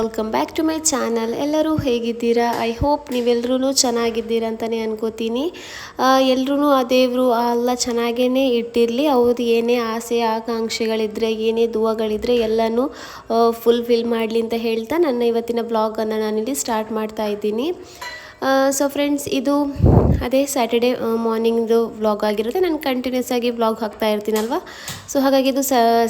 Welcome back to my channel ಎಲ್ಲರೂ ಹೇಗಿದ್ದೀರಾ? I hope ನೀವೆಲ್ಲರೂ ಚೆನ್ನಾಗಿದ್ದೀರಾ ಅಂತಲೇ ಅನ್ಕೋತೀನಿ. ಎಲ್ಲರೂ ಆ ದೇವರು ಎಲ್ಲ ಚೆನ್ನಾಗೇ ಇಟ್ಟಿರಲಿ. ಅವ್ರದ್ದು ಏನೇ ಆಸೆ ಆಕಾಂಕ್ಷೆಗಳಿದ್ದರೆ ಏನೇ ದುವಗಳಿದ್ದರೆ ಎಲ್ಲನೂ ಫುಲ್ಫಿಲ್ ಮಾಡಲಿ ಅಂತ ಹೇಳ್ತಾ ನನ್ನ ಇವತ್ತಿನ ಬ್ಲಾಗನ್ನು ನಾನಿಲ್ಲಿ ಸ್ಟಾರ್ಟ್ ಮಾಡ್ತಾ ಇದ್ದೀನಿ. ಸೊ ಫ್ರೆಂಡ್ಸ್ ಇದು ಅದೇ ಸ್ಯಾಟರ್ಡೇ ಮಾರ್ನಿಂಗ್ದು ವ್ಲಾಗ್ ಆಗಿರುತ್ತೆ. ನಾನು ಕಂಟಿನ್ಯೂಸ್ ಆಗಿ ವ್ಲಾಗ್ ಹಾಕ್ತಾ ಇರ್ತೀನಲ್ವ? ಸೊ ಹಾಗಾಗಿ ಇದು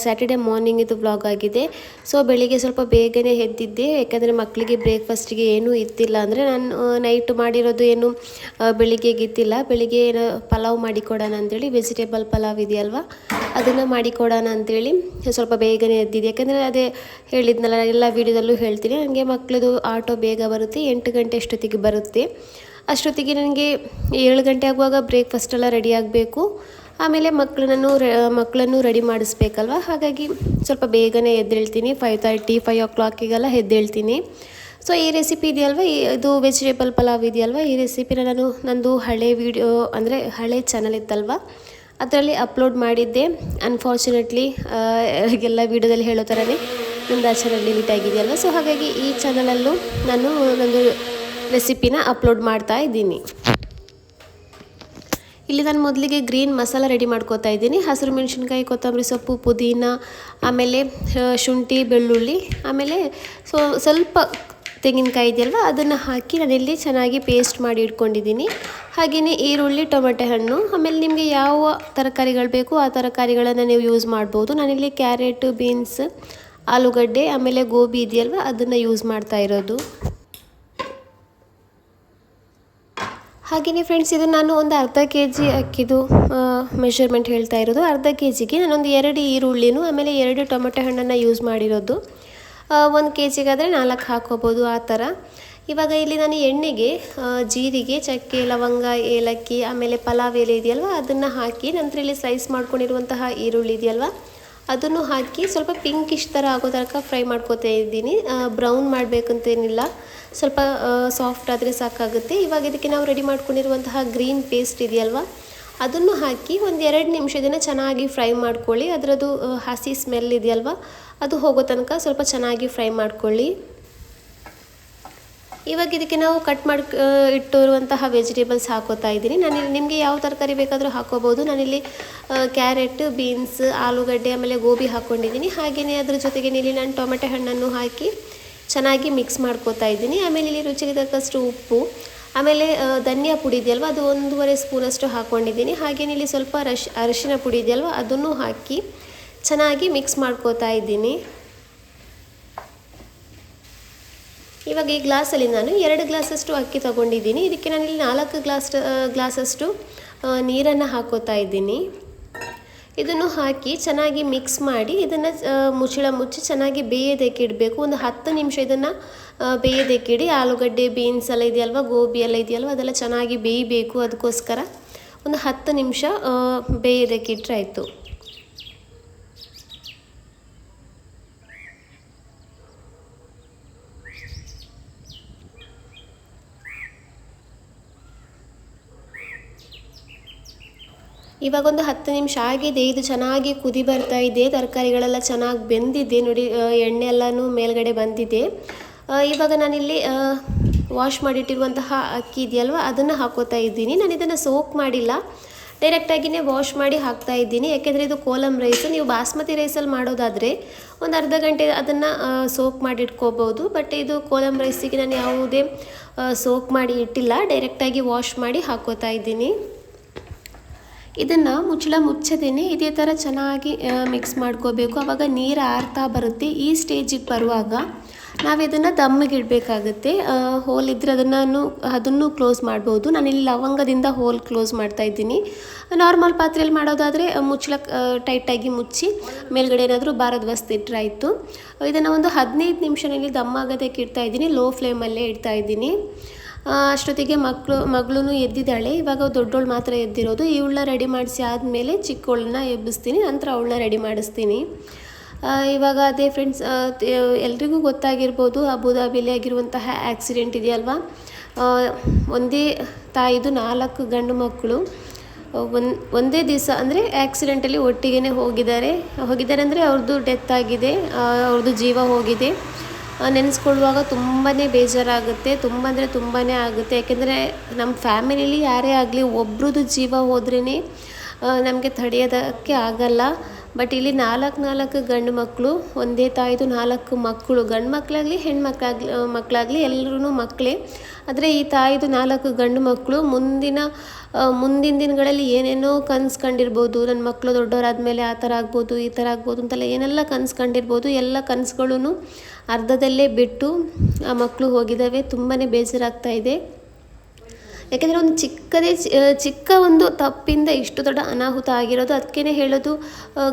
ಸ್ಯಾಟರ್ಡೇ ಮಾರ್ನಿಂಗ್ ಇದು ವ್ಲಾಗ್ ಆಗಿದೆ. ಸೊ ಬೆಳಿಗ್ಗೆ ಸ್ವಲ್ಪ ಬೇಗನೆ ಎದ್ದಿದ್ದೆ. ಯಾಕಂದರೆ ಮಕ್ಕಳಿಗೆ ಬ್ರೇಕ್ಫಾಸ್ಟಿಗೆ ಏನೂ ಇತ್ತಿಲ್ಲ ಅಂದರೆ ನಾನು ನೈಟ್ ಮಾಡಿರೋದು ಏನು ಬೆಳಿಗ್ಗೆಗೆ ಇತ್ತಿಲ್ಲ ಬೆಳಿಗ್ಗೆ ಏನೋ ಪಲಾವ್ ಮಾಡಿಕೊಡೋಣ ಅಂತೇಳಿ ವೆಜಿಟೇಬಲ್ ಪಲಾವ್ ಇದೆಯಲ್ವ? ಅದನ್ನು ಮಾಡಿಕೊಡೋಣ ಅಂತೇಳಿ ಸ್ವಲ್ಪ ಬೇಗನೆ ಎದ್ದಿದ್ದೆ. ಯಾಕಂದರೆ ಅದೇ ಹೇಳಿದ್ನಲ್ಲ, ಎಲ್ಲ ವೀಡಿಯೋದಲ್ಲೂ ಹೇಳ್ತೀನಿ. ನನಗೆ ಮಕ್ಕಳದು ಆಟೋ ಬೇಗ ಬರುತ್ತೆ. ಎಂಟು ಗಂಟೆ ಅಷ್ಟೊತ್ತಿಗೆ ಬರುತ್ತೆ. ಅಷ್ಟೊತ್ತಿಗೆ ನನಗೆ ಏಳು ಗಂಟೆ ಆಗುವಾಗ ಬ್ರೇಕ್ಫಾಸ್ಟ್ ಎಲ್ಲ ರೆಡಿ ಆಗಬೇಕು. ಆಮೇಲೆ ಮಕ್ಕಳನ್ನು ಮಕ್ಕಳನ್ನು ರೆಡಿ ಮಾಡಿಸ್ಬೇಕಲ್ವ? ಹಾಗಾಗಿ ಸ್ವಲ್ಪ ಬೇಗನೆ ಎದ್ದೇಳ್ತೀನಿ. ಫೈವ್ ತರ್ಟಿ ಫೈವ್ ಓ ಕ್ಲಾಕಿಗೆಲ್ಲ ಎದ್ದೇಳ್ತೀನಿ. ಸೊ ಈ ರೆಸಿಪಿ ಇದೆಯಲ್ವ? ಇದು ವೆಜಿಟೇಬಲ್ ಪಲಾವ್ ಇದೆಯಲ್ವ? ಈ ರೆಸಿಪಿನ ನಾನು, ನಂದು ಹಳೆ ವಿಡಿಯೋ ಅಂದರೆ ಹಳೆ ಚಾನಲ್ ಇತ್ತಲ್ವ? ಅದರಲ್ಲಿ ಅಪ್ಲೋಡ್ ಮಾಡಿದ್ದೆ. ಅನ್ಫಾರ್ಚುನೇಟ್ಲಿ ಎಲ್ಲ ವೀಡಿಯೋದಲ್ಲಿ ಹೇಳೋ ಥರನೇ ನಂದು ಆ ಚಾನಲ್ ಡಿಲೀಟ್ ಆಗಿದೆಯಲ್ವ? ಸೊ ಹಾಗಾಗಿ ಈ ಚಾನಲಲ್ಲೂ ನಾನು ನಂದು ರೆಸಿಪಿನ ಅಪ್ಲೋಡ್ ಮಾಡ್ತಾ ಇದ್ದೀನಿ. ಇಲ್ಲಿ ನಾನು ಮೊದಲಿಗೆ ಗ್ರೀನ್ ಮಸಾಲ ರೆಡಿ ಮಾಡ್ಕೋತಾ ಇದ್ದೀನಿ. ಹಸಿರು ಮೆಣಸಿನ್ಕಾಯಿ, ಕೊತ್ತಂಬರಿ ಸೊಪ್ಪು, ಪುದೀನ, ಆಮೇಲೆ ಶುಂಠಿ, ಬೆಳ್ಳುಳ್ಳಿ, ಆಮೇಲೆ ಸೊ, ಸ್ವಲ್ಪ ತೆಂಗಿನಕಾಯಿ ಇದೆಯಲ್ವ ಅದನ್ನು ಹಾಕಿ ನಾನಿಲ್ಲಿ ಚೆನ್ನಾಗಿ ಪೇಸ್ಟ್ ಮಾಡಿ ಇಟ್ಕೊಂಡಿದ್ದೀನಿ. ಹಾಗೆಯೇ ಈರುಳ್ಳಿ, ಟೊಮೆಟೊ ಹಣ್ಣು, ಆಮೇಲೆ ನಿಮಗೆ ಯಾವ ತರಕಾರಿಗಳು ಬೇಕು ಆ ತರಕಾರಿಗಳನ್ನು ನೀವು ಯೂಸ್ ಮಾಡ್ಬೋದು. ನಾನಿಲ್ಲಿ ಕ್ಯಾರೆಟ್, ಬೀನ್ಸ್, ಆಲೂಗಡ್ಡೆ, ಆಮೇಲೆ ಗೋಬಿ ಇದೆಯಲ್ವ, ಅದನ್ನು ಯೂಸ್ ಮಾಡ್ತಾ ಇರೋದು. ಹಾಗೆಯೇ ಫ್ರೆಂಡ್ಸ್ ಇದು ನಾನು ಒಂದು ಅರ್ಧ ಕೆ ಜಿ ಅಕ್ಕಿದು ಮೆಷರ್ಮೆಂಟ್ ಹೇಳ್ತಾ ಇರೋದು. ಅರ್ಧ ಕೆ ಜಿಗೆ ನಾನೊಂದು ಎರಡು ಈರುಳ್ಳಿನೂ, ಆಮೇಲೆ ಎರಡು ಟೊಮೆಟೊ ಹಣ್ಣನ್ನು ಯೂಸ್ ಮಾಡಿರೋದು. ಒಂದು ಕೆ ಜಿಗಾದರೆ ನಾಲ್ಕು ಹಾಕೋಬೋದು ಆ ಥರ. ಇವಾಗ ಇಲ್ಲಿ ನಾನು ಎಣ್ಣೆಗೆ ಜೀರಿಗೆ, ಚಕ್ಕೆ, ಲವಂಗ, ಏಲಕ್ಕಿ, ಆಮೇಲೆ ಪಲಾವ್ ಎಲೆ ಇದೆಯಲ್ವ, ಅದನ್ನು ಹಾಕಿ ನಂತರ ಇಲ್ಲಿ ಸ್ಲೈಸ್ ಮಾಡ್ಕೊಂಡಿರುವಂತಹ ಈರುಳ್ಳಿ ಇದೆಯಲ್ವ, ಅದನ್ನು ಹಾಕಿ ಸ್ವಲ್ಪ ಪಿಂಕಿಶ್ ಥರ ಆಗೋ ತನಕ ಫ್ರೈ ಮಾಡ್ಕೋತಾ ಇದ್ದೀನಿ. ಬ್ರೌನ್ ಮಾಡಬೇಕಂತೇನಿಲ್ಲ. ಸ್ವಲ್ಪ ಸಾಫ್ಟ್ ಆದರೆ ಸಾಕಾಗುತ್ತೆ. ಇವಾಗ ಇದಕ್ಕೆ ನಾವು ರೆಡಿ ಮಾಡ್ಕೊಂಡಿರುವಂತಹ ಗ್ರೀನ್ ಪೇಸ್ಟ್ ಇದೆಯಲ್ವಾ? ಅದನ್ನು ಹಾಕಿ ಒಂದು ಎರಡು ನಿಮಿಷ ಇದನ್ನು ಚೆನ್ನಾಗಿ ಫ್ರೈ ಮಾಡ್ಕೊಳ್ಳಿ. ಅದರದ್ದು ಹಸಿ ಸ್ಮೆಲ್ ಇದೆಯಲ್ವಾ? ಅದು ಹೋಗೋ ತನಕ ಸ್ವಲ್ಪ ಚೆನ್ನಾಗಿ ಫ್ರೈ ಮಾಡ್ಕೊಳ್ಳಿ. ಇವಾಗ ಇದಕ್ಕೆ ನಾವು ಕಟ್ ಮಾಡಿ ಇಟ್ಟಿರುವಂತಹ ವೆಜಿಟೇಬಲ್ಸ್ ಹಾಕೋತಾ ಇದ್ದೀನಿ. ನಾನಿಲ್ಲಿ ನಿಮಗೆ ಯಾವ ತರಕಾರಿ ಬೇಕಾದರೂ ಹಾಕೋಬೋದು. ನಾನಿಲ್ಲಿ ಕ್ಯಾರೆಟ್ ಬೀನ್ಸ್ ಆಲೂಗಡ್ಡೆ, ಆಮೇಲೆ ಗೋಬಿ ಹಾಕ್ಕೊಂಡಿದ್ದೀನಿ ಹಾಗೆಯೇ ಅದ್ರ ಜೊತೆಗೆ ಇಲ್ಲಿ ನಾನು ಟೊಮೆಟೊ ಹಣ್ಣನ್ನು ಹಾಕಿ ಚೆನ್ನಾಗಿ ಮಿಕ್ಸ್ ಮಾಡ್ಕೋತಾ ಇದ್ದೀನಿ. ಆಮೇಲೆ ಇಲ್ಲಿ ರುಚಿಗೆ ತಕ್ಕಷ್ಟು ಉಪ್ಪು, ಆಮೇಲೆ ಧನಿಯಾ ಪುಡಿ ಇದೆಯಲ್ವ? ಅದು ಒಂದೂವರೆ ಸ್ಪೂನಷ್ಟು ಹಾಕ್ಕೊಂಡಿದ್ದೀನಿ ಹಾಗೇನೆ ಇಲ್ಲಿ ಸ್ವಲ್ಪ ರಶ್, ಅರಿಶಿನ ಪುಡಿ ಇದೆಯಲ್ವ? ಅದನ್ನು ಹಾಕಿ ಚೆನ್ನಾಗಿ ಮಿಕ್ಸ್ ಮಾಡ್ಕೋತಾ ಇದ್ದೀನಿ. ಇವಾಗ ಈ ಗ್ಲಾಸಲ್ಲಿ ನಾನು ಎರಡು ಗ್ಲಾಸಷ್ಟು ಅಕ್ಕಿ ತಗೊಂಡಿದ್ದೀನಿ. ಇದಕ್ಕೆ ನಾನಿಲ್ಲಿ ನಾಲ್ಕು ಗ್ಲಾಸ್ ಗ್ಲಾಸಷ್ಟು ನೀರನ್ನು ಹಾಕೋತಾ ಇದ್ದೀನಿ. ಇದನ್ನು ಹಾಕಿ ಚೆನ್ನಾಗಿ ಮಿಕ್ಸ್ ಮಾಡಿ ಇದನ್ನು ಮುಚ್ಚಳ ಮುಚ್ಚಿ ಚೆನ್ನಾಗಿ ಬೇಯೋದಕ್ಕೆ ಇಡಬೇಕು. ಒಂದು ಹತ್ತು ನಿಮಿಷ ಇದನ್ನು ಬೇಯೋದಕ್ಕೆ ಇಡಿ. ಆಲೂಗಡ್ಡೆ ಬೀನ್ಸ್ ಎಲ್ಲ ಇದೆಯಲ್ವ, ಗೋಬಿ ಎಲ್ಲ ಇದೆಯಲ್ವ, ಅದೆಲ್ಲ ಚೆನ್ನಾಗಿ ಬೇಯಬೇಕು. ಅದಕ್ಕೋಸ್ಕರ ಒಂದು ಹತ್ತು ನಿಮಿಷ ಬೇಯೋದಕ್ಕೆ ಇಟ್ಟರೆ ಆಯಿತು. ಇವಾಗ ಒಂದು ಹತ್ತು ನಿಮಿಷ ಆಗಿದೆ, ಇದು ಚೆನ್ನಾಗಿ ಕುದಿ ಬರ್ತಾ ಇದೆ, ತರಕಾರಿಗಳೆಲ್ಲ ಚೆನ್ನಾಗಿ ಬೆಂದಿದೆ ನೋಡಿ ಎಣ್ಣೆ ಎಲ್ಲನೂ ಮೇಲ್ಗಡೆ ಬಂದಿದೆ. ಇವಾಗ ನಾನಿಲ್ಲಿ ವಾಶ್ ಮಾಡಿಟ್ಟಿರುವಂತಹ ಅಕ್ಕಿ ಇದೆಯಲ್ವ, ಅದನ್ನು ಹಾಕೋತಾ ಇದ್ದೀನಿ. ನಾನು ಇದನ್ನು ಸೋಕ್ ಮಾಡಿಲ್ಲ. ಡೈರೆಕ್ಟಾಗಿಯೇ ವಾಶ್ ಮಾಡಿ ಹಾಕ್ತಾ ಇದ್ದೀನಿ. ಯಾಕೆಂದರೆ ಇದು ಕೋಲಂ ರೈಸ್ ನೀವು ಬಾಸ್ಮತಿ ರೈಸಲ್ಲಿ ಮಾಡೋದಾದರೆ ಒಂದು ಅರ್ಧ ಗಂಟೆ ಅದನ್ನು ಸೋಕ್ ಮಾಡಿ ಇಟ್ಕೋಬೋದು ಬಟ್ ಇದು ಕೋಲಂ ರೈಸಿಗೆ ನಾನು ಯಾವುದೇ ಸೋಕ್ ಮಾಡಿ ಇಟ್ಟಿಲ್ಲ. ಡೈರೆಕ್ಟಾಗಿ ವಾಶ್ ಮಾಡಿ ಹಾಕೋತಾ ಇದ್ದೀನಿ. ಇದನ್ನು ಮುಚ್ಚಳ ಮುಚ್ಚದೇನೆ ಇದೇ ಥರ ಚೆನ್ನಾಗಿ ಮಿಕ್ಸ್ ಮಾಡ್ಕೋಬೇಕು. ಆವಾಗ ನೀರು ಆರ್ತಾ ಬರುತ್ತೆ ಈ ಸ್ಟೇಜಿಗೆ ಬರುವಾಗ. ನಾವು ಇದನ್ನು ದಮ್ಮಿಗೆ ಇಡಬೇಕಾಗುತ್ತೆ. ಹೋಲ್ ಇದ್ದರೆ ಅದನ್ನು ಅದನ್ನು ಕ್ಲೋಸ್ ಮಾಡ್ಬೋದು. ನಾನಿಲ್ಲಿ ಲವಂಗದಿಂದ ಹೋಲ್ ಕ್ಲೋಸ್ ಮಾಡ್ತಾ ಇದ್ದೀನಿ. ನಾರ್ಮಲ್ ಪಾತ್ರೆಯಲ್ಲಿ ಮಾಡೋದಾದರೆ ಮುಚ್ಚಳ ಟೈಟಾಗಿ ಮುಚ್ಚಿ, ಮೇಲ್ಗಡೆ ಏನಾದರೂ ಬಾರದ ವಸ್ತು ಇಟ್ಟರಾಯಿತು ಇದನ್ನು ಒಂದು ಹದಿನೈದು ನಿಮಿಷನಲ್ಲಿ ದಮ್ ಆಗೋದಕ್ಕೆ ಇಡ್ತಾ ಇದ್ದೀನಿ. ಲೋ ಫ್ಲೇಮಲ್ಲೇ ಇಡ್ತಾ ಇದ್ದೀನಿ. ಅಷ್ಟೊತ್ತಿಗೆ ಮಕ್ಕಳು ಮಗಳೂ ಎದ್ದಿದ್ದಾಳೆ. ಇವಾಗ ದೊಡ್ಡವಳು ಮಾತ್ರ ಎದ್ದಿರೋದು. ಇವಳನ್ನ ರೆಡಿ ಮಾಡಿಸಿ ಆದಮೇಲೆ ಚಿಕ್ಕವಳನ್ನ ಎಬ್ಬಿಸ್ತೀನಿ. ನಂತರ ಅವಳನ್ನ ರೆಡಿ ಮಾಡಿಸ್ತೀನಿ. ಇವಾಗ ಅದೇ ಫ್ರೆಂಡ್ಸ್ ಎಲ್ರಿಗೂ ಗೊತ್ತಾಗಿರ್ಬೋದು ಅಬುದಾಬಿಲಿ ಆಗಿರುವಂತಹ ಆಕ್ಸಿಡೆಂಟ್ ಇದೆಯಲ್ವಾ? ಒಂದೇ ತಾಯಿದು ನಾಲ್ಕು ಗಂಡು ಮಕ್ಕಳು ಒಂದು, ಒಂದೇ ದಿವಸ ಅಂದರೆ ಆ್ಯಕ್ಸಿಡೆಂಟಲ್ಲಿ ಒಟ್ಟಿಗೆ ಹೋಗಿದ್ದಾರೆ. ಹೋಗಿದ್ದಾರೆ ಅಂದರೆ ಅವ್ರದ್ದು ಡೆತ್ ಆಗಿದೆ. ಅವ್ರದ್ದು ಜೀವ ಹೋಗಿದೆ. ನೆನೆಸ್ಕೊಳ್ಳುವಾಗ ತುಂಬಾ ಬೇಜಾರಾಗುತ್ತೆ ತುಂಬ ಅಂದರೆ ತುಂಬಾ ಆಗುತ್ತೆ. ಯಾಕೆಂದರೆ ನಮ್ಮ ಫ್ಯಾಮಿಲಿಲಿ ಯಾರೇ ಆಗಲಿ ಒಬ್ರದ್ದು ಜೀವ ಹೋದ್ರೇ ನಮಗೆ ತಡೆಯೋದಕ್ಕೆ ಆಗಲ್ಲ. ಬಟ್ ಇಲ್ಲಿ ನಾಲ್ಕು ನಾಲ್ಕು ಗಂಡು ಮಕ್ಕಳು ಒಂದೇ ತಾಯಿದು ನಾಲ್ಕು ಮಕ್ಕಳು ಗಂಡು ಮಕ್ಕಳಾಗಲಿ ಮಕ್ಕಳಾಗ್ಲಿ ಮಕ್ಕಳಾಗಲಿ ಎಲ್ಲರೂ ಮಕ್ಕಳೇ ಆದರೆ ಈ ತಾಯಿದು ನಾಲ್ಕು ಗಂಡು ಮಕ್ಕಳು ಮುಂದಿನ ಮುಂದಿನ ದಿನಗಳಲ್ಲಿ ಏನೇನೋ ಕನ್ಸು ಕಂಡಿರ್ಬೋದು ನನ್ನ ಮಕ್ಕಳು ದೊಡ್ಡವರಾದ್ಮೇಲೆ ಆ ಥರ ಆಗ್ಬೋದು, ಈ ಥರ ಆಗ್ಬೋದು ಅಂತೆಲ್ಲ ಏನೆಲ್ಲ ಕನ್ಸು ಕಂಡಿರ್ಬೋದು ಎಲ್ಲ ಕನ್ಸುಗಳೂ ಅರ್ಧದಲ್ಲೇ ಬಿಟ್ಟು ಆ ಮಕ್ಕಳು ಹೋಗಿದ್ದಾವೆ. ತುಂಬಾ ಬೇಜಾರಾಗ್ತಾ ಇದೆ. ಯಾಕೆಂದರೆ ಒಂದು ಚಿಕ್ಕದೇ ಚಿಕ್ಕ ಒಂದು ತಪ್ಪಿಂದ ಇಷ್ಟು ದೊಡ್ಡ ಅನಾಹುತ ಆಗಿರೋದು ಅದಕ್ಕೇ ಹೇಳೋದು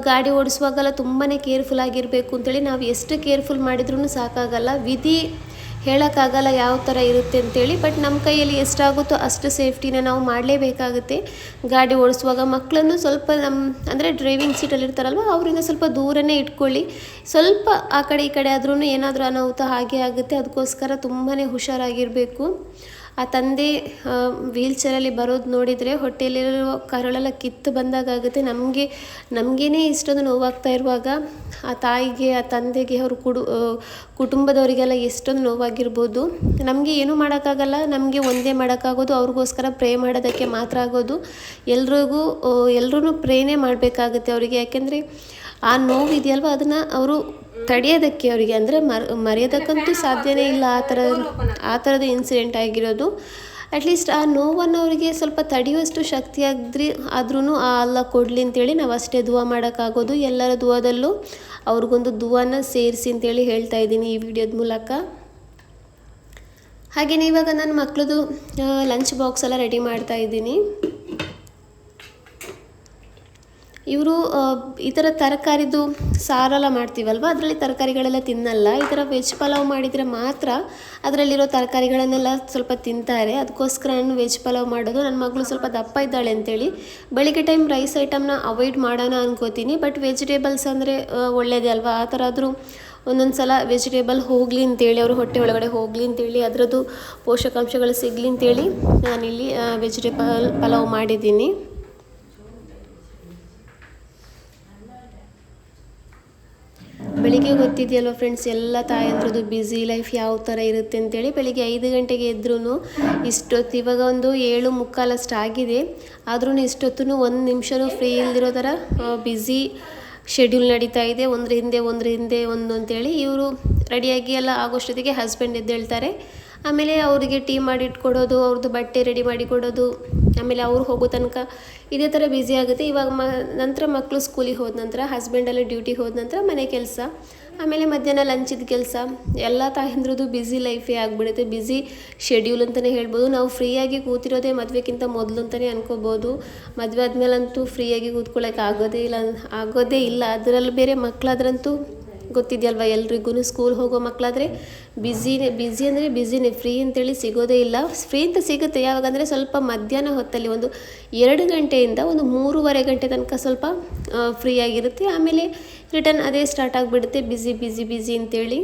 ಗಾಡಿ ಓಡಿಸುವಾಗಲ್ಲ ತುಂಬಾ ಕೇರ್ಫುಲ್ ಆಗಿರಬೇಕು ಅಂತೇಳಿ ನಾವು ಎಷ್ಟು ಕೇರ್ಫುಲ್ ಮಾಡಿದ್ರೂ ಸಾಕಾಗಲ್ಲ. ವಿಧಿ ಹೇಳೋಕ್ಕಾಗಲ್ಲ ಯಾವ ಥರ ಇರುತ್ತೆ ಅಂತೇಳಿ, ಬಟ್ ನಮ್ಮ ಕೈಯಲ್ಲಿ ಎಷ್ಟಾಗುತ್ತೋ ಅಷ್ಟು ಸೇಫ್ಟಿನ ನಾವು ಮಾಡಲೇಬೇಕಾಗುತ್ತೆ. ಗಾಡಿ ಓಡಿಸುವಾಗ ಮಕ್ಕಳನ್ನು ಸ್ವಲ್ಪ ನಮ್ಮ, ಅಂದರೆ ಡ್ರೈವಿಂಗ್ ಸೀಟಲ್ಲಿರ್ತಾರಲ್ವ ಅವರಿಂದ ಸ್ವಲ್ಪ ದೂರನೇ ಇಟ್ಕೊಳ್ಳಿ. ಸ್ವಲ್ಪ ಆ ಕಡೆ ಈ ಕಡೆ ಆದ್ರೂ ಏನಾದರೂ ಅನಾಹುತ ಹಾಗೆ ಆಗುತ್ತೆ, ಅದಕ್ಕೋಸ್ಕರ ತುಂಬಾ ಹುಷಾರಾಗಿರಬೇಕು. ಆ ತಂದೆ ವೀಲ್ಚೇರಲ್ಲಿ ಬರೋದು ನೋಡಿದರೆ ಹೊಟ್ಟೆಯಲ್ಲಿರೋ ಕರಳೆಲ್ಲ ಕಿತ್ತು ಬಂದಾಗುತ್ತೆ ನಮಗೆ, ನಮಗೇನೆ ಇಷ್ಟೊಂದು ನೋವಾಗ್ತಾ ಇರುವಾಗ ಆ ತಾಯಿಗೆ, ಆ ತಂದೆಗೆ, ಅವರು ಕುಡು ಕುಟುಂಬದವರಿಗೆಲ್ಲ ಎಷ್ಟೊಂದು ನೋವಾಗಿರ್ಬೋದು. ನಮಗೆ ಏನೂ ಮಾಡೋಕ್ಕಾಗಲ್ಲ, ನಮಗೆ ಒಂದೇ ಮಾಡೋಕ್ಕಾಗೋದು, ಅವ್ರಿಗೋಸ್ಕರ ಪ್ರೇ ಮಾಡೋದಕ್ಕೆ ಮಾತ್ರ ಆಗೋದು. ಎಲ್ರಿಗೂ ಎಲ್ಲರೂ ಪ್ರೇನೇ ಮಾಡಬೇಕಾಗುತ್ತೆ ಅವರಿಗೆ. ಯಾಕೆಂದರೆ ಆ ನೋವು ಇದೆಯಲ್ವ ಅದನ್ನು ಅವರು ತಡೆಯೋದಕ್ಕೆ ಅವರಿಗೆ ಅಂದರೆ ಮರ್ ಮರೆಯೋದಕ್ಕಂತೂ ಸಾಧ್ಯನೇ ಇಲ್ಲ ಆ ಥರ ಆ ಥರದ ಇನ್ಸಿಡೆಂಟ್ ಆಗಿರೋದು. ಅಟ್ಲೀಸ್ಟ್ ಆ ನೋವನ್ನು ಅವರಿಗೆ ಸ್ವಲ್ಪ ತಡೆಯುವಷ್ಟು ಶಕ್ತಿ ಆದ್ರಿ ಆದ್ರೂ ಆ ಅಲ್ಲ ಕೊಡಲಿ ಅಂತೇಳಿ ನಾವು ಅಷ್ಟೇ ಮಾಡೋಕ್ಕಾಗೋದು. ಎಲ್ಲರ ದುವಾದಲ್ಲೂ ಅವ್ರಿಗೊಂದು ದುವಾನ ಸೇರಿಸಿ ಅಂತೇಳಿ ಹೇಳ್ತಾ ಇದ್ದೀನಿ ಈ ವಿಡಿಯೋದ ಮೂಲಕ. ಹಾಗೆಯೇ ಇವಾಗ ನನ್ನ ಮಕ್ಕಳದು ಲಂಚ್ ಬಾಕ್ಸ್ ಎಲ್ಲ ರೆಡಿ ಮಾಡ್ತಾ ಇದ್ದೀನಿ. ಇವರು ಈ ಥರ ತರಕಾರಿದು ಸಾರೆಲ್ಲ ಮಾಡ್ತೀವಲ್ವ? ಅದರಲ್ಲಿ ತರಕಾರಿಗಳೆಲ್ಲ ತಿನ್ನಲ್ಲ. ಈ ಥರ ವೆಜ್ ಪಲಾವ್ ಮಾಡಿದರೆ ಮಾತ್ರ ಅದರಲ್ಲಿರೋ ತರಕಾರಿಗಳನ್ನೆಲ್ಲ ಸ್ವಲ್ಪ ತಿಂತಾರೆ. ಅದಕ್ಕೋಸ್ಕರ ನಾನು ವೆಜ್ ಪಲಾವ್ ಮಾಡೋದು. ನನ್ನ ಮಗಳು ಸ್ವಲ್ಪ ದಪ್ಪ ಇದ್ದಾಳೆ ಅಂತೇಳಿ ಬೆಳಿಗ್ಗೆ ಟೈಮ್ ರೈಸ್ ಐಟಮ್ನ ಅವಾಯ್ಡ್ ಮಾಡೋಣ ಅನ್ಕೋತೀನಿ. ಬಟ್ ವೆಜಿಟೇಬಲ್ಸ್ ಅಂದರೆ ಒಳ್ಳೆಯದೇ ಅಲ್ವಾ? ಆ ಥರ ಆದರೂ ಒಂದೊಂದು ಸಲ ವೆಜಿಟೇಬಲ್ ಹೋಗಲಿ ಅಂತೇಳಿ, ಅವರು ಹೊಟ್ಟೆ ಒಳಗಡೆ ಹೋಗಲಿ ಅಂತೇಳಿ, ಅದರದ್ದು ಪೋಷಕಾಂಶಗಳು ಸಿಗಲಿ ಅಂತೇಳಿ ನಾನಿಲ್ಲಿ ವೆಜಿಟೇಬಲ್ ಪಲಾವ್ ಮಾಡಿದ್ದೀನಿ. ಬೆಳಿಗ್ಗೆ ಗೊತ್ತಿದೆಯಲ್ವ ಫ್ರೆಂಡ್ಸ್ ಎಲ್ಲ ತಾಯಂದ್ರದ್ದು ಬ್ಯುಸಿ ಲೈಫ್ ಯಾವ ಥರ ಇರುತ್ತೆ ಅಂತೇಳಿ ಬೆಳಿಗ್ಗೆ ಐದು ಗಂಟೆಗೆ ಎದ್ರೂ ಇಷ್ಟೊತ್ತು ಇವಾಗ ಒಂದು ಏಳು ಮುಕ್ಕಾಲಷ್ಟು ಆಗಿದೆ. ಆದ್ರೂ ಇಷ್ಟೊತ್ತು ಒಂದು ನಿಮಿಷನೂ ಫ್ರೀ ಇಲ್ದಿರೋ ಥರ ಬ್ಯುಸಿ ಶೆಡ್ಯೂಲ್ ನಡೀತಾ ಇದೆ. ಒಂದ್ರ ಹಿಂದೆ ಒಂದ್ರ ಹಿಂದೆ ಒಂದು ಅಂತೇಳಿ ಇವರು ರೆಡಿಯಾಗಿ ಎಲ್ಲ ಆಗೋಷ್ಟೊತ್ತಿಗೆ ಹಸ್ಬೆಂಡ್ ಎದ್ದೇಳ್ತಾರೆ. ಆಮೇಲೆ ಅವರಿಗೆ ಟೀ ಮಾಡಿ ಇಟ್ಕೊಡೋದು ಅವ್ರದ್ದು ಬಟ್ಟೆ ರೆಡಿ ಮಾಡಿ ಕೊಡೋದು, ಆಮೇಲೆ ಅವ್ರು ಹೋಗೋ ತನಕ ಇದೇ ಥರ ಬ್ಯುಸಿ ಆಗುತ್ತೆ. ಇವಾಗ ಮ, ನಂತರ ಮಕ್ಕಳು ಸ್ಕೂಲಿಗೆ ಹೋದ ನಂತರ ಹಸ್ಬೆಂಡೆಲ್ಲ ಡ್ಯೂಟಿಗೆ ಹೋದ ನಂತರ ಮನೆ ಕೆಲಸ. ಆಮೇಲೆ ಮಧ್ಯಾಹ್ನ ಲಂಚಿದ ಕೆಲಸ. ಎಲ್ಲ ತಾಯಂದ್ರದ್ದು ಬ್ಯುಸಿ ಲೈಫೇ ಆಗಿಬಿಡುತ್ತೆ. ಬ್ಯುಸಿ ಶೆಡ್ಯೂಲ್ ಅಂತಲೇ ಹೇಳ್ಬೋದು. ನಾವು ಫ್ರೀಯಾಗಿ ಕೂತಿರೋದೇ ಮದುವೆಗಿಂತ ಮೊದಲು ಅಂತಲೇ ಅನ್ಕೋಬೋದು. ಮದುವೆ ಆದಮೇಲಂತೂ ಫ್ರೀಯಾಗಿ ಕೂತ್ಕೊಳ್ಳೋಕೆ ಆಗೋದೇ ಇಲ್ಲ ಆಗೋದೇ ಇಲ್ಲ. ಅದರಲ್ಲಿ ಬೇರೆ ಮಕ್ಕಳಾದ್ರಂತೂ ಗೊತ್ತಿದೆಯಲ್ವ ಎಲ್ರಿಗೂ? ಸ್ಕೂಲ್ ಹೋಗೋ ಮಕ್ಕಳಾದರೆ ಬ್ಯುಸಿನೇ ಬ್ಯುಸಿ ಅಂದರೆ ಬ್ಯುಸಿನೇ ಫ್ರೀ ಅಂತೇಳಿ ಸಿಗೋದೇ ಇಲ್ಲ. ಫ್ರೀ ಅಂತ ಸಿಗುತ್ತೆ ಯಾವಾಗಂದರೆ ಸ್ವಲ್ಪ ಮಧ್ಯಾಹ್ನ ಹೊತ್ತಲ್ಲಿ ಒಂದು ಎರಡು ಗಂಟೆಯಿಂದ ಒಂದು ಮೂರುವರೆ ಗಂಟೆ ತನಕ ಸ್ವಲ್ಪ ಫ್ರೀ ಆಗಿರುತ್ತೆ. ಆಮೇಲೆ ರಿಟರ್ನ್ ಅದೇ ಸ್ಟಾರ್ಟ್ ಆಗಿಬಿಡುತ್ತೆ ಬ್ಯುಸಿ ಬ್ಯುಸಿ ಬ್ಯುಸಿ ಅಂತೇಳಿ.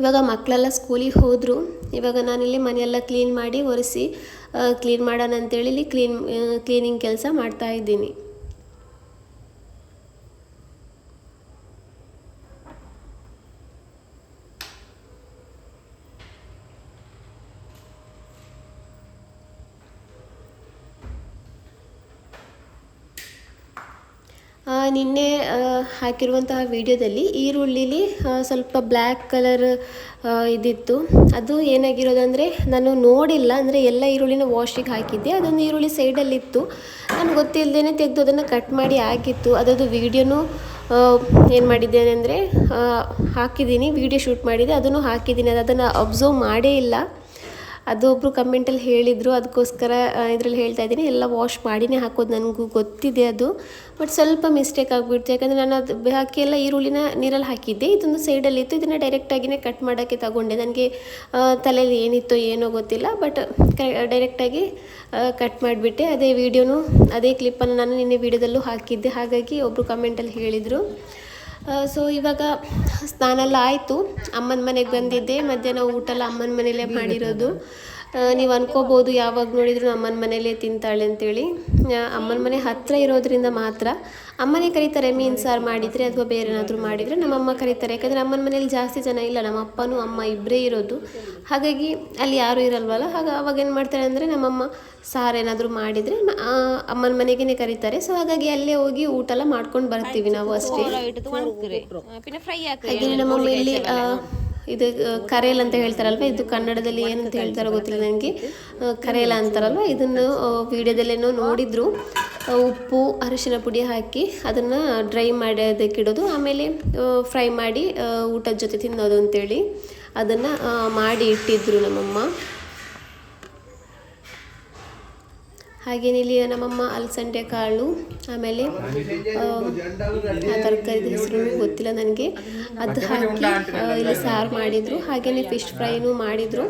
ಇವಾಗ ಮಕ್ಕಳೆಲ್ಲ ಸ್ಕೂಲಿಗೆ ಹೋದರು. ಇವಾಗ ನಾನಿಲ್ಲಿ ಮನೆಯೆಲ್ಲ ಕ್ಲೀನ್ ಮಾಡಿ ಒರೆಸಿ ಕ್ಲೀನ್ ಮಾಡೋಣ ಅಂತೇಳಿ ಇಲ್ಲಿ ಕ್ಲೀನ್ ಕ್ಲೀನಿಂಗ್ ಕೆಲಸ ಮಾಡ್ತಾ ನಿನ್ನೆ ಹಾಕಿರುವಂತಹ ವಿಡಿಯೋದಲ್ಲಿ ಈರುಳ್ಳಿಲಿ ಸ್ವಲ್ಪ ಬ್ಲ್ಯಾಕ್ ಕಲರ್ ಇದಿತ್ತು. ಅದು ಏನಾಗಿರೋದಂದರೆ ನಾನು ನೋಡಿಲ್ಲ ಅಂದರೆ ಎಲ್ಲ ಈರುಳ್ಳಿನ ವಾಶಿಗೆ ಹಾಕಿದ್ದೆ. ಅದೊಂದು ಈರುಳ್ಳಿ ಸೈಡಲ್ಲಿತ್ತು ನಾನು ಗೊತ್ತಿಲ್ಲದೇ ತೆಗೆದು ಅದನ್ನು ಕಟ್ ಮಾಡಿ ಹಾಕಿತ್ತು. ಅದರದ್ದು ವೀಡಿಯೋನು ಏನು ಮಾಡಿದ್ದೇನೆ ಅಂದರೆ ಹಾಕಿದ್ದೀನಿ. ವೀಡಿಯೋ ಶೂಟ್ ಮಾಡಿದ್ದೆ. ಅದನ್ನು ಹಾಕಿದ್ದೀನಿ. ಅದು ಅದನ್ನು ಅಬ್ಸರ್ವ್ ಮಾಡೇ ಇಲ್ಲ. ಅದು ಒಬ್ಬರು ಕಮೆಂಟಲ್ಲಿ ಹೇಳಿದರು, ಅದಕ್ಕೋಸ್ಕರ ಇದರಲ್ಲಿ ಹೇಳ್ತಾ ಇದ್ದೀನಿ. ಎಲ್ಲ ವಾಶ್ ಮಾಡಿನೇ ಹಾಕೋದು ನನಗೂ ಗೊತ್ತಿದೆ ಅದು. ಬಟ್ ಸ್ವಲ್ಪ ಮಿಸ್ಟೇಕ್ ಆಗಿಬಿಡ್ತು. ಯಾಕಂದರೆ ನಾನು ಅದು, ಹಾಕಿ ಎಲ್ಲ ಈರುಳ್ಳಿನ ನೀರಲ್ಲಿ ಹಾಕಿದ್ದೆ. ಇದೊಂದು ಸೈಡಲ್ಲಿ ಇತ್ತು. ಇದನ್ನು ಡೈರೆಕ್ಟಾಗಿಯೇ ಕಟ್ ಮಾಡೋಕ್ಕೆ ತಗೊಂಡೆ. ನನಗೆ ತಲೆಯಲ್ಲಿ ಏನಿತ್ತೋ ಏನೋ ಗೊತ್ತಿಲ್ಲ. ಬಟ್ ಡೈರೆಕ್ಟಾಗಿ ಕಟ್ ಮಾಡಿಬಿಟ್ಟೆ. ಅದೇ ವೀಡಿಯೋನು ಅದೇ ಕ್ಲಿಪ್ಪನ್ನು ನಾನು ನಿನ್ನೆ ವೀಡಿಯೋದಲ್ಲೂ ಹಾಕಿದ್ದೆ. ಹಾಗಾಗಿ ಒಬ್ಬರು ಕಮೆಂಟಲ್ಲಿ ಹೇಳಿದರು. ಸೊ ಇವಾಗ ಸ್ನಾನ ಎಲ್ಲ ಆಯಿತು. ಅಮ್ಮನ ಮನೆಗೆ ಬಂದಿದ್ದೆ. ಮಧ್ಯಾಹ್ನ ಊಟ ಎಲ್ಲ ಅಮ್ಮನ ಮನೇಲೇ ಮಾಡಿರೋದು. ನೀವು ಅನ್ಕೋಬೋದು ಯಾವಾಗ ನೋಡಿದ್ರು ಅಮ್ಮನ ಮನೇಲೆ ತಿಂತಾಳೆ ಅಂತೇಳಿ ಅಮ್ಮನ ಮನೆ ಹತ್ರ ಇರೋದ್ರಿಂದ ಮಾತ್ರ ಅಮ್ಮನೇ ಕರೀತಾರೆ ಮೀನು ಸಾರು ಮಾಡಿದರೆ ಅಥವಾ ಬೇರೆ ಏನಾದರೂ ಮಾಡಿದರೆ ನಮ್ಮಮ್ಮ ಕರೀತಾರೆ ಯಾಕಂದರೆ ಅಮ್ಮನ ಮನೇಲಿ ಜಾಸ್ತಿ ಜನ ಇಲ್ಲ ನಮ್ಮ ಅಪ್ಪನೂ ಅಮ್ಮ ಇಬ್ಬರೇ ಇರೋದು ಹಾಗಾಗಿ ಅಲ್ಲಿ ಯಾರೂ ಇರಲ್ವಲ್ಲ ಹಾಗೆ ಅವಾಗ ಏನು ಮಾಡ್ತಾರೆ ಅಂದರೆ ನಮ್ಮಮ್ಮ ಸಾರು ಏನಾದರೂ ಮಾಡಿದರೆ ಅಮ್ಮನ ಮನೆಗೇ ಕರೀತಾರೆ ಸೊ ಹಾಗಾಗಿ ಅಲ್ಲೇ ಹೋಗಿ ಊಟ ಎಲ್ಲ ಮಾಡ್ಕೊಂಡು ಬರ್ತೀವಿ ನಾವು ಅಷ್ಟೇ ಹಾಗೆ ನಮ್ಮಮ್ಮ ಇಲ್ಲಿ ಇದು ಕರೇಲ್ ಅಂತ ಹೇಳ್ತಾರಲ್ವ? ಇದು ಕನ್ನಡದಲ್ಲಿ ಏನಂತ ಹೇಳ್ತಾರೋ ಗೊತ್ತಿಲ್ಲ ನನಗೆ ಕರೇಲ ಅಂತಾರಲ್ವ? ಇದನ್ನು ವಿಡಿಯೋದಲ್ಲೇನೋ ನೋಡಿದ್ರು. ಉಪ್ಪು ಅರಿಶಿನ ಪುಡಿ ಹಾಕಿ ಅದನ್ನು ಡ್ರೈ ಮಾಡಿ ಅದಕ್ಕಿಡೋದು ಆಮೇಲೆ ಫ್ರೈ ಮಾಡಿ ಊಟದ ಜೊತೆ ತಿನ್ನೋದು ಅಂತೇಳಿ. ಅದನ್ನು ಮಾಡಿ ಇಟ್ಟಿದ್ರು ನಮ್ಮಮ್ಮ. ಹಾಗೇನೆ ಇಲ್ಲಿ ನಮ್ಮಮ್ಮ ಅಲಸಂಡೆ ಕಾಳು ಆಮೇಲೆ ಆ, ಹೆಸರು ಗೊತ್ತಿಲ್ಲ ನನಗೆ. ಅದು ಹಾಕಿ ಇಲ್ಲಿ ಸಾರು ಮಾಡಿದ್ರು. ಹಾಗೇನೆ ಫಿಶ್ ಫ್ರೈನು ಮಾಡಿದ್ರು.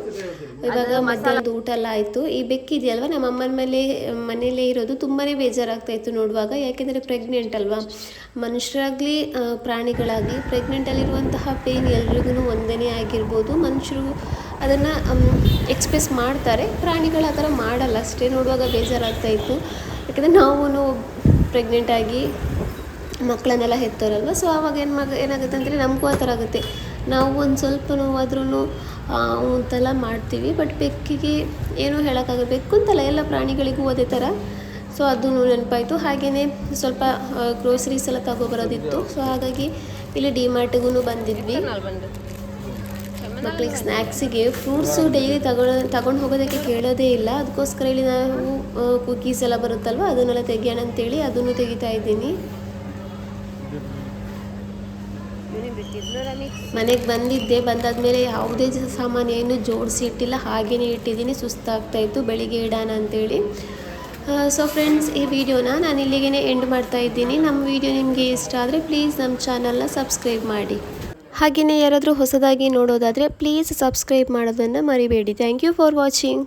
ಇವಾಗ ಮಧ್ಯಾಹ್ನದ ಊಟ ಎಲ್ಲ ಆಯಿತು. ಈ ಬೆಕ್ಕಿದೆಯಲ್ವ ನಮ್ಮಮ್ಮನ ಮೇಲೆ ಮನೇಲೇ ಇರೋದು ತುಂಬಾ ಬೇಜಾರಾಗ್ತಾ ಇತ್ತು ನೋಡುವಾಗ. ಯಾಕೆಂದರೆ ಪ್ರೆಗ್ನೆಂಟ್ ಅಲ್ವಾ? ಮನುಷ್ಯರಾಗಲಿ ಪ್ರಾಣಿಗಳಾಗಲಿ ಪ್ರೆಗ್ನೆಂಟಲ್ಲಿರುವಂತಹ ಪೇನ್ ಎಲ್ರಿಗೂ ಒಂದೇ ಆಗಿರ್ಬೋದು. ಮನುಷ್ಯರು ಅದನ್ನು ಎಕ್ಸ್ಪ್ರೆಸ್ ಮಾಡ್ತಾರೆ. ಪ್ರಾಣಿಗಳು ಆ ಥರ ಮಾಡಲ್ಲ. ಅಷ್ಟೇ ನೋಡುವಾಗ ಬೇಜಾರಾಗ್ತಾ ಇತ್ತು. ಯಾಕಂದರೆ ನಾವು ಪ್ರೆಗ್ನೆಂಟ್ ಆಗಿ ಮಕ್ಕಳನ್ನೆಲ್ಲ ಹೆತ್ತೋರಲ್ವ ಸೊ ಆವಾಗ ಏನು ಮಗ, ಏನಾಗುತ್ತೆ ಅಂದರೆ ನಮಗೂ ಆ ಥರ ಆಗುತ್ತೆ. ನಾವು ಒಂದು ಸ್ವಲ್ಪ ನೋವಾದ್ರೂ ಅಂತೆಲ್ಲ ಮಾಡ್ತೀವಿ. ಬಟ್ ಬೆಕ್ಕಿಗೆ ಏನೂ ಹೇಳೋಕ್ಕಾಗಲ್ಲ ಬೆಕ್ಕು ಅಂತಲ್ಲ. ಎಲ್ಲ ಪ್ರಾಣಿಗಳಿಗೂ ಅದೇ ಥರ. ಸೊ ಅದು ನೆನಪಾಯಿತು. ಹಾಗೆಯೇ ಸ್ವಲ್ಪ ಗ್ರೋಸರೀಸ್ ಎಲ್ಲ ತಗೊಬರೋದಿತ್ತು ಸೊ ಹಾಗಾಗಿ ಇಲ್ಲಿ ಡಿ ಮಾರ್ಟಿಗೂ ಬಂದಿದ್ವಿ. ಮಕ್ಕಳಿಗೆ ಸ್ನ್ಯಾಕ್ಸಿಗೆ ಫ್ರೂಟ್ಸು ಡೈಲಿ ತಗೊಳ್ಳೋ ತಗೊಂಡು ಹೋಗೋದಕ್ಕೆ ಕೇಳೋದೇ ಇಲ್ಲ. ಅದಕ್ಕೋಸ್ಕರ ಇಲ್ಲಿ ನಾವು ಕುಕೀಸ್ ಎಲ್ಲ ಬರುತ್ತಲ್ವ, ಅದನ್ನೆಲ್ಲ ತೆಗಿಯೋಣ ಅಂತೇಳಿ ಅದನ್ನು ತೆಗಿತಾ ಇದ್ದೀನಿ. ಮನೆಗೆ ಬಂದಿದ್ದೆ, ಬಂದಾದ್ಮೇಲೆ ಯಾವುದೇ ಜ- ಸಾಮಾನು ಏನು ಜೋಡಿಸಿ ಇಟ್ಟಿಲ್ಲ, ಹಾಗೇನೇ ಇಟ್ಟಿದ್ದೀನಿ, ಸುಸ್ತಾಗ್ತಾ ಇತ್ತು, ಬೆಳಿಗ್ಗೆ ಇಡೋಣ ಅಂತೇಳಿ. ಸೊ ಫ್ರೆಂಡ್ಸ್, ಈ ವಿಡಿಯೋನ ನಾನು ಇಲ್ಲಿಗೆ ಎಂಡ್ ಮಾಡ್ತಾ ಇದ್ದೀನಿ. ನಮ್ಮ ವಿಡಿಯೋ ನಿಮಗೆ ಇಷ್ಟ ಆದರೆ ಪ್ಲೀಸ್ ನಮ್ಮ ಚಾನಲ್ನ ಸಬ್ಸ್ಕ್ರೈಬ್ ಮಾಡಿ. ಹಾಗೆಯೇ ಯಾರಾದರೂ ಹೊಸದಾಗಿ ನೋಡೋದಾದರೆ ಪ್ಲೀಸ್ ಸಬ್ಸ್ಕ್ರೈಬ್ ಮಾಡೋದನ್ನು ಮರಿಬೇಡಿ. Thank you for watching